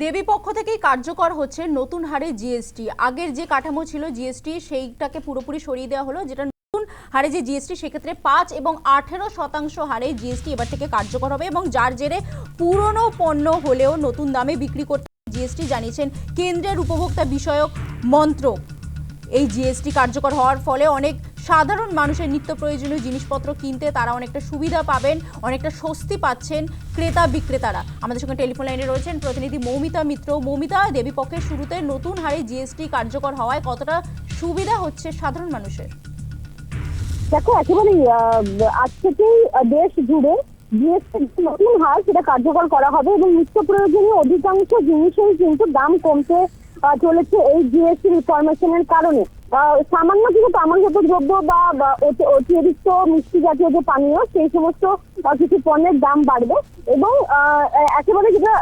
দেবী পক্ষ থেকেই কার্যকর হচ্ছে নতুন হারে জিএসটি আগের যে কাঠামো ছিল জিএসটি সেইটাকে পুরোপুরি সরিয়ে দেওয়া হলো, যেটা নতুন হারে যে জিএসটি সেক্ষেত্রে পাঁচ এবং আঠেরো শতাংশ হারে জিএসটি এবার থেকে কার্যকর হবে এবং যার জেরে পুরনো পণ্য হলেও নতুন দামে বিক্রি করতে জিএসটি জানিয়েছেন কেন্দ্রের উপভোক্তা বিষয়ক মন্ত্রক। এই জিএসটি কার্যকর হওয়ার ফলে অনেক সাধারণ মানুষের নিত্য প্রয়োজনীয় জিনিসপত্র কিনতে তারা অনেকটা সুবিধা পাবেন, অনেকটা স্বস্তি পাচ্ছেন ক্রেতা বিক্রেতারা। আমাদের সঙ্গে টেলিফোন লাইনে রয়েছেন প্রতিনিধি মৌমিতা মিত্র। মৌমিতা দেবীপক্ষের শুরুতে নতুন হারে জিএসটি কার্যকর হওয়ায় কতটা সুবিধা হচ্ছে সাধারণ মানুষের? দেখো, একেবারেই আজ থেকেই দেশ জুড়ে জিএসটি নতুন হার সেটা কার্যকর করা হবে এবং নিত্য প্রয়োজনীয় অধিকাংশ জিনিসের কিন্তু দাম কমতে চলেছে এই জিএসটি রিফরমেশনের কারণে। সামান্য কিছু তামাকজাত দ্রব্য বা অতিরিক্ত মিষ্টি জাতীয় যে পানীয়, সেই সমস্ত কিছু পণ্যের দাম বাড়বে এবং একেবারে যেটা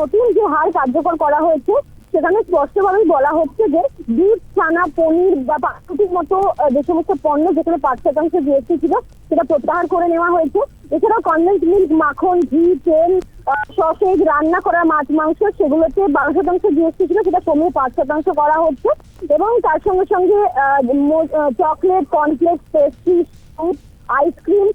নতুন যে হার কার্যকর করা হয়েছে সেখানে স্পষ্টভাবেই বলা হচ্ছে যে দুধ, ছানা, পনির বা পাউরুটির মতো যে সমস্ত পণ্য যেখানে পাঁচ শতাংশ জিএসটি ছিল, সেটা প্রত্যাহার করে নেওয়া হয়েছে। এছাড়াও কন্ডেন্স মিল্ক মাখন, ঘি, তেল সসেজ রান্না করা মাছ, মাংস, সেগুলোতে বারো শতাংশ জিএসটি ছিল, সেটা কমিয়ে পাঁচ শতাংশ করা হচ্ছে। এবং তার সঙ্গে সঙ্গে চকলেট কর্নফ্লেক্স পেস্ট্রি আইসক্রিম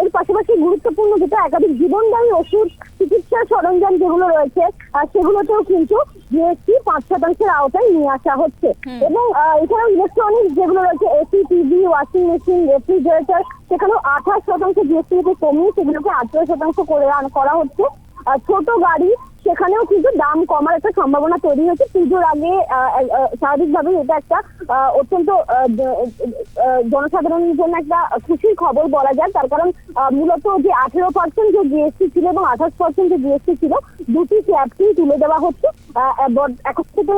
এর পাশাপাশি গুরুত্বপূর্ণ যেটা একাধিক জীবনদায়ী ওষুধ চিকিৎসার সরঞ্জাম যেগুলো রয়েছে সেগুলোতেও কিন্তু জিএসটি পাঁচ শতাংশের আওতায় নিয়ে আসা হচ্ছে। এবং এছাড়াও ইলেকট্রনিক্স যেগুলো রয়েছে AC TV washing machine refrigerator সেখানেও আঠাশ শতাংশ জিএসটি থেকে কমিয়ে সেগুলোকে আঠেরো শতাংশ করে করা হচ্ছে। ছোট গাড়ি সেখানেও কিন্তু দাম কমার একটা সম্ভাবনা তৈরি হয়েছে। পুজোর আগে স্বাভাবিকভাবেই এটা একটা অত্যন্ত জনসাধারণের জন্য একটা খুশির খবর বলা যায়। তার কারণ মূলত যে আঠেরো পার্সেন্ট যে জিএসটি ছিল এবং আঠাশ পার্সেন্ট যে জিএসটি ছিল, দুটি স্ল্যাবকেই তুলে দেওয়া হচ্ছে। এখন থেকে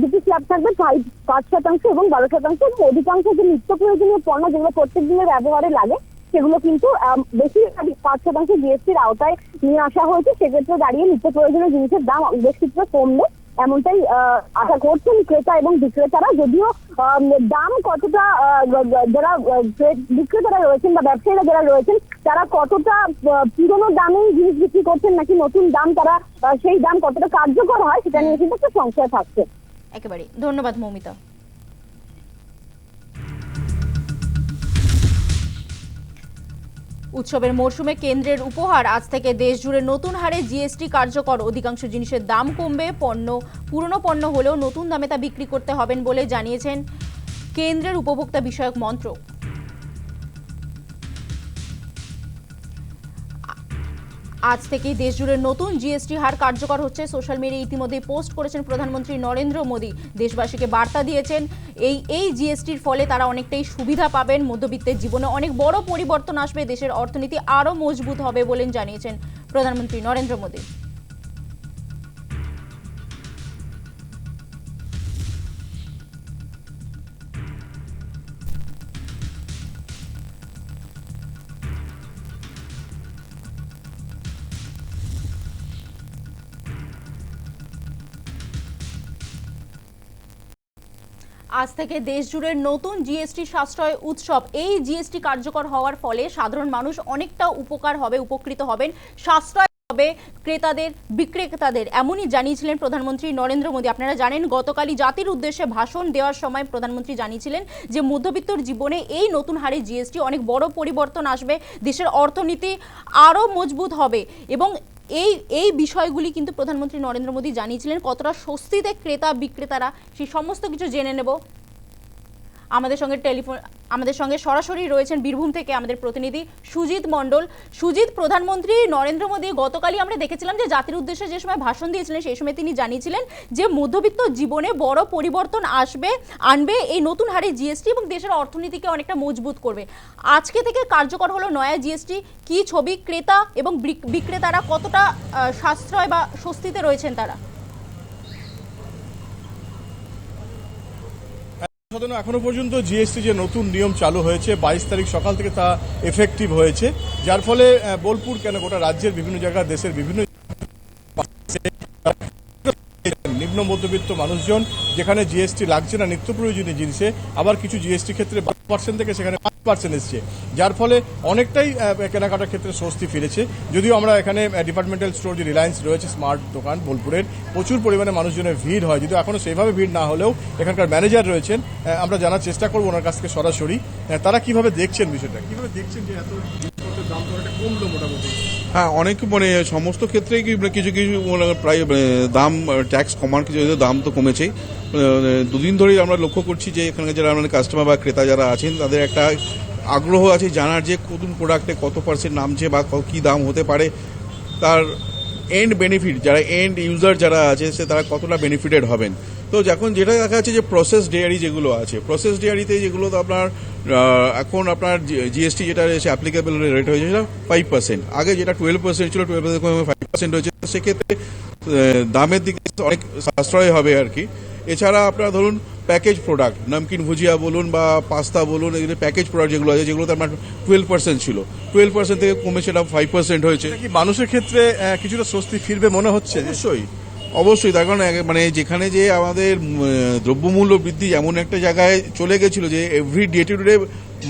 দুটি স্ল্যাব থাকবে ফাইভ পাঁচ শতাংশ এবং বারো শতাংশ। অধিকাংশ যে নিত্য প্রয়োজনীয় পণ্য যেগুলো প্রত্যেক দিনের ব্যবহারে লাগে সেগুলো কিন্তু বেশি পাঁচ শতাংশ জিএসটির আওতায় নিয়ে আসা হয়েছে। সেক্ষেত্রে দাঁড়িয়ে নিত্য প্রয়োজনীয় জিনিসের দাম বেশ কিছুটা কমবে এমনটাই আশা করছেন ক্রেতা এবং বিক্রেতারা। যদিও দাম কতটা যারা বিক্রেতারা রয়েছেন বা ব্যবসায়ীরা যারা রয়েছেন, তারা কতটা পুরনো দামেই জিনিস বিক্রি করছেন নাকি নতুন দাম তারা সেই দাম কতটা কার্যকর হয়, সেটা নিয়ে কিন্তু একটা সংশয় থাকছে। একেবারে ধন্যবাদ, মৌমিতা। উৎসবের মরশুমে কেন্দ্রের উপহার। আজ থেকে দেশ জুড়ে নতুন হারে জিএসটি কার্যকর। অধিকাংশ জিনিসের দাম কমবে, পণ্য, পুরনো পণ্য হলেও নতুন দামে তা বিক্রি করতে হবেন বলে জানিয়েছেন কেন্দ্রের উপভোক্তা বিষয়ক মন্ত্রক। আজ থেকেই দেশ জুড়ে নতুন জিএসটি হার কার্যকর হচ্ছে। সোশ্যাল মিডিয়ায় ইতিমধ্যেই পোস্ট করেছেন প্রধানমন্ত্রী নরেন্দ্র মোদী। দেশবাসীকে বার্তা দিয়েছেন, এই এই জিএসটির ফলে তারা অনেকটাই সুবিধা পাবেন। মধ্যবিত্তের জীবনে অনেক বড় পরিবর্তন আসবে। দেশের অর্থনীতি আরও মজবুত হবে বলেন জানিয়েছেন প্রধানমন্ত্রী নরেন্দ্র মোদী। আজ থেকে দেশ জুড়ে নতুন জিএসটি সাশ্রয় উৎসব। এই জিএসটি কার্যকর হওয়ার ফলে সাধারণ মানুষ অনেকটা উপকার হবে, উপকৃত হবেন। সাশ্রয় হবে ক্রেতাদের, বিক্রেতাদের, এমনই জানিয়েছিলেন প্রধানমন্ত্রী নরেন্দ্র মোদী। আপনারা জানেন, গতকালই জাতির উদ্দেশ্যে ভাষণ দেওয়ার সময় প্রধানমন্ত্রী জানিয়েছিলেন যে, মধ্যবিত্তর জীবনে এই নতুন হারে জিএসটি অনেক বড় পরিবর্তন আসবে। দেশের অর্থনীতি আরও মজবুত হবে এবং এই এই বিষয়গুলি কিন্তু প্রধানমন্ত্রী নরেন্দ্র মোদী জানিয়েছিলেন কতটা স্বস্তিতে ক্রেতা বিক্রেতারা সেই সমস্ত কিছু জেনে নেব। আমাদের সঙ্গে টেলিফোন, আমাদের সঙ্গে সরাসরি রয়েছেন বীরভূম থেকে আমাদের প্রতিনিধি সুজিত মণ্ডল। সুজিত, প্রধানমন্ত্রী নরেন্দ্র মোদী, গতকালই আমরা দেখেছিলাম যে জাতির উদ্দেশ্যে যে সময় ভাষণ দিয়েছিলেন, সেই সময় তিনি জানিয়েছিলেন যে মধ্যবিত্ত জীবনে বড় পরিবর্তন আসবে, আনবে এই নতুন হারে জিএসটি এবং দেশের অর্থনীতিকে অনেকটা মজবুত করবে। আজকে থেকে কার্যকর হলো নয়া জিএসটি। কি ছবি ক্রেতা এবং বিক্রেতারা কতটা সাশ্রয় বা স্বস্তিতে রয়েছেন তারা? এখনও পর্যন্ত জিএসটি যে নতুন নিয়ম চালু হয়েছে, বাইশ তারিখ সকাল থেকে তা এফেক্টিভ হয়েছে। যার ফলে বোলপুর কেন গোটা রাজ্যের বিভিন্ন জায়গা, দেশের বিভিন্ন নিম্ন মধ্যবিত্ত মানুষজন, যেখানে জিএসটি লাগছে না, নিত্য প্রয়োজনীয় জিনিসে, আবার কিছু জিএসটি ক্ষেত্রে পার্সেন্ট থেকে সেখানে পাঁচ পার্সেন্ট এসছে। যার ফলে অনেকটাই কেনাকাটার ক্ষেত্রে স্বস্তি ফিরেছে। যদিও আমরা এখানে ডিপার্টমেন্টাল স্টোর যে রিলায়েন্স রয়েছে স্মার্ট দোকান, বোলপুরের, প্রচুর পরিমাণে মানুষজনের ভিড় হয়। যদিও এখনও সেইভাবে ভিড় না হলেও এখানকার ম্যানেজার রয়েছেন আমরা জানার চেষ্টা করব ওনার কাছ থেকে সরাসরি। তারা কীভাবে দেখছেন বিষয়টা? কীভাবে দেখছেন যে এত দাম কমলো মোটামুটি? হ্যাঁ অনেক মানে সমস্ত ক্ষেত্রেই মানে কিছু কিছু মানে প্রায় মানে দাম ট্যাক্স কমার কিছু কিছু দাম তো কমেছেই। দুদিন ধরেই আমরা লক্ষ্য করছি যে এখানে যারা আমাদের কাস্টমার বা ক্রেতা যারা আছেন, তাদের একটা আগ্রহ আছে জানার যে কোন প্রোডাক্টে কত পার্সেন্ট নামছে বা কী দাম হতে পারে, তার এন্ড বেনিফিট যারা এন্ড ইউজার যারা আছে, সে তারা কতটা বেনিফিটেড হবেন। তো যখন যেটা দেখা যাচ্ছে যে প্রসেস ডেয়ারি যেগুলো আছে প্রসেস ডেয়ারিতে যেগুলো তো আপনার এখন আপনার জিএসটি যেটা রয়েছে অ্যাপ্লিকেবল রেট হয়েছে সেটা ফাইভ পার্সেন্ট আগে যেটা টুয়েলভ পার্সেন্ট ছিল টুয়েলভ পার্সেন্ট ফাইভ পার্সেন্ট হয়েছে। সেক্ষেত্রে দামের দিকে অনেক সাশ্রয় হবে আর কি। এছাড়া আপনার ধরুন প্যাকেজ প্রোডাক্ট নমকিন ভুজিয়া বলুন বা পাস্তা বলুন এগুলো প্যাকেজ প্রোডাক্ট যেগুলো আছে যেগুলোতে আপনার টুয়েলভ পার্সেন্ট ছিল। টুয়েলভ পার্সেন্ট থেকে কমে সেটা ফাইভ পার্সেন্ট হয়েছে। কি মানুষের ক্ষেত্রে কিছুটা স্বস্তি ফিরবে মনে হচ্ছে? অবশ্যই। অবশ্যই তার কারণ মানে যেখানে যে আমাদের দ্রব্যমূল্য বৃদ্ধি এমন একটা জায়গায় চলে গেছিল যে every day to day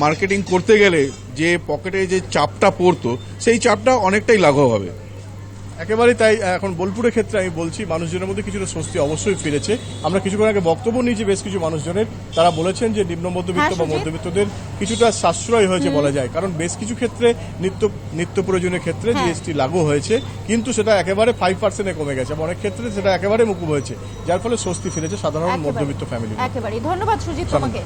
marketing করতে গেলে যে পকেটে যে চাপটা পড়তো সেই চাপটা অনেকটাই লাঘব হবে। একেবারেই তাই এখন বোলপুরের ক্ষেত্রে আমি বলছি মানুষজনের মধ্যে কিছুটা স্বস্তি অবশ্যই ফিরেছে। আমরা কিছুক্ষণ আগে বক্তব্য নিয়েছি বেশ কিছু মানুষজনের। তারা বলেছেন যে নিম্ন মধ্যবিত্ত হ্যাঁ, বা মধ্যবিত্তদের কিছুটা সাশ্রয় হয়েছে বলা যায়। কারণ বেশ কিছু ক্ষেত্রে নিত্য নিত্য প্রয়োজনীয় ক্ষেত্রে হ্যাঁ। জিএসটি লাগু হয়েছে কিন্তু সেটা একেবারে ফাইভ পার্সেন্টে কমে গেছে। অনেক ক্ষেত্রে সেটা একেবারে মুকুব হয়েছে। যার ফলে স্বস্তি ফিরেছে সাধারণ মধ্যবিত্ত ফ্যামিলি একেবারে ধন্যবাদ সুজিত তোমাকে।